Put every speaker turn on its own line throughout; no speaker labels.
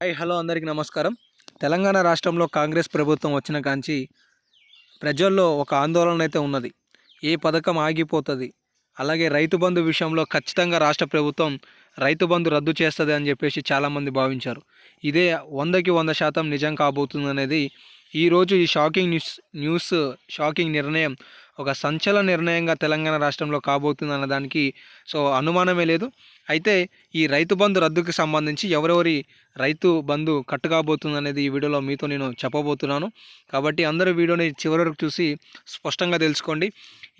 Hi hello అందరికీ నమస్కారం. తెలంగాణ రాష్ట్రంలో కాంగ్రెస్ ప్రభుత్వం వచ్చిన కాంచి ప్రజల్లో ఒక ఆందోళన అయితే ఉన్నది. ఏ పథకం ఆగిపోతుంది? అలాగే రైతు బంధు విషయంలో ఖచ్చితంగా రాష్ట్ర ప్రభుత్వం రైతు బంధు రద్దు చేస్తుంది అని చెప్పేసి చాలామంది భావించారు. ఇదే వందకి వంద శాతం నిజం కాబోతుంది అనేది ఈరోజు ఈ షాకింగ్ న్యూస్ న్యూస్ షాకింగ్ నిర్ణయం ఒక సంచలన నిర్ణయంగా తెలంగాణ రాష్ట్రంలో కాబోతుంది అన్నదానికి సో అనుమానమే లేదు. అయితే ఈ రైతు బంధు రద్దుకి సంబంధించి ఎవరెవరి రైతు బంధు కట్టుకాబోతుంది అనేది ఈ వీడియోలో మీతో నేను చెప్పబోతున్నాను. కాబట్టి అందరూ వీడియోని చివరి వరకు చూసి స్పష్టంగా తెలుసుకోండి.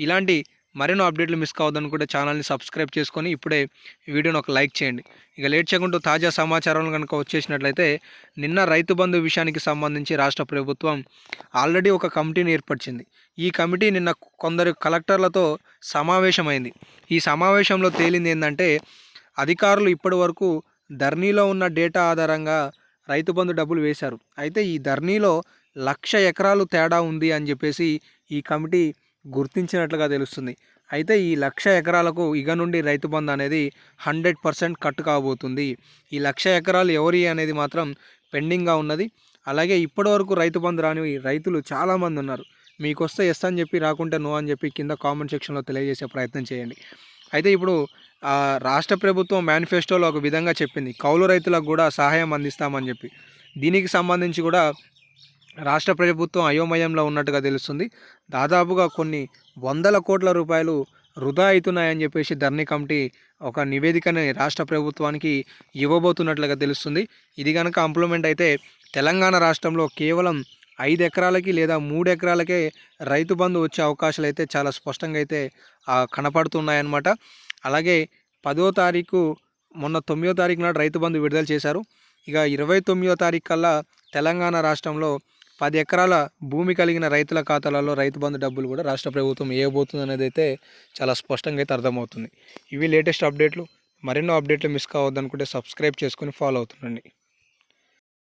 ఇలాంటి మరెన్నో అప్డేట్లు మిస్ కావద్దనుకుంటే ఛానల్ని సబ్స్క్రైబ్ చేసుకొని ఇప్పుడే వీడియోని ఒక లైక్ చేయండి. ఇక లేట్ చేయకుండా తాజా సమాచారం కనుక వచ్చేసినట్లయితే నిన్న రైతు బంధు విషయానికి సంబంధించి రాష్ట్ర ప్రభుత్వం ఆల్రెడీ ఒక కమిటీని ఏర్పరిచింది. ఈ కమిటీ నిన్న కొందరు కలెక్టర్లతో సమావేశమైంది. ఈ సమావేశంలో తేలింది ఏంటంటే అధికారులు ఇప్పటి వరకు ధర్నీలో ఉన్న డేటా ఆధారంగా రైతు బంధు డబ్బులు వేశారు. అయితే ఈ ధర్నీలో లక్ష ఎకరాలు తేడా ఉంది అని చెప్పేసి ఈ కమిటీ గుర్తించినట్లుగా తెలుస్తుంది. అయితే ఈ లక్ష ఎకరాలకు ఇక నుండి రైతు బంధు అనేది హండ్రెడ్ పర్సెంట్ కట్ కాబోతుంది. ఈ లక్ష ఎకరాలు ఎవరి అనేది మాత్రం పెండింగ్గా ఉన్నది. అలాగే ఇప్పటివరకు రైతు బంధు రాని రైతులు చాలామంది ఉన్నారు. మీకు వస్తే ఎస్ అని చెప్పి రాకుంటే నో అని చెప్పి కింద కామెంట్ సెక్షన్లో తెలియజేసే ప్రయత్నం చేయండి. అయితే ఇప్పుడు రాష్ట్ర ప్రభుత్వం మేనిఫెస్టోలో ఒక విధంగా చెప్పింది. కౌలు రైతులకు కూడా సహాయం అందిస్తామని చెప్పి. దీనికి సంబంధించి కూడా రాష్ట్ర ప్రభుత్వం అయోమయంలో ఉన్నట్టుగా తెలుస్తుంది. దాదాపుగా కొన్ని వందల కోట్ల రూపాయలు వృధా అవుతున్నాయని చెప్పేసి ధర్ని కమిటీ ఒక నివేదికని రాష్ట్ర ప్రభుత్వానికి ఇవ్వబోతున్నట్లుగా తెలుస్తుంది. ఇది కనుక ఇంప్లిమెంట్ అయితే తెలంగాణ రాష్ట్రంలో కేవలం ఐదు ఎకరాలకి లేదా మూడు ఎకరాలకే రైతు బంధు వచ్చే అవకాశాలు అయితే చాలా స్పష్టంగా అయితే కనపడుతున్నాయన్నమాట. అలాగే పదో తారీఖు మొన్న తొమ్మిదో తారీఖు నాడు రైతు బంధు విడుదల చేశారు. ఇక ఇరవై తొమ్మిదో తారీఖు కల్లా తెలంగాణ రాష్ట్రంలో పది ఎకరాల భూమి కలిగిన రైతుల ఖాతాలలో రైతు బంధు డబ్బులు కూడా రాష్ట్ర ప్రభుత్వం ఏబోతుంది అనేది అయితే చాలా స్పష్టంగా అయితే అర్థమవుతుంది. ఇవి లేటెస్ట్ అప్డేట్లు. మరెన్నో అప్డేట్లు మిస్ కావద్దనుకుంటే సబ్స్క్రైబ్ చేసుకుని ఫాలో అవుతుండండి.